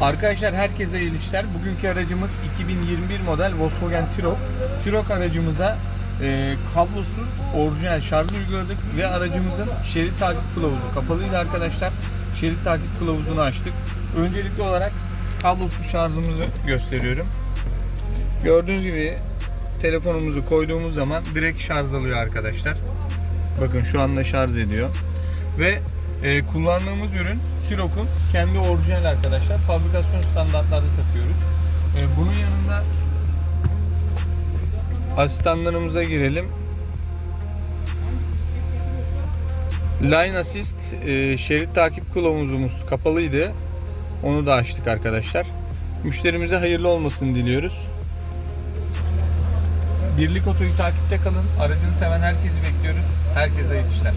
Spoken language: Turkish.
Arkadaşlar herkese iyi işler. Bugünkü aracımız 2021 model Volkswagen T-Roc. T-Roc aracımıza e, kablosuz orijinal şarj uyguladık ve aracımızın şerit takip kılavuzu kapalıydı arkadaşlar. Şerit takip kılavuzunu açtık. Öncelikli olarak kablosuz şarjımızı gösteriyorum. Gördüğünüz gibi telefonumuzu koyduğumuz zaman direkt şarj alıyor arkadaşlar. Bakın şu anda şarj ediyor. Ve e, kullandığımız ürün T-Roc'un kendi orijinal arkadaşlar. Fabrikasyon standartlarda takıyoruz. E, bunun yanında asistanlarımıza girelim. Line Assist e, şerit takip kılavuzumuz kapalıydı. Onu da açtık arkadaşlar. Müşterimize hayırlı olmasını diliyoruz. Birlik Oto'yu takipte kalın. Aracını seven herkesi bekliyoruz. Herkese iyi işler.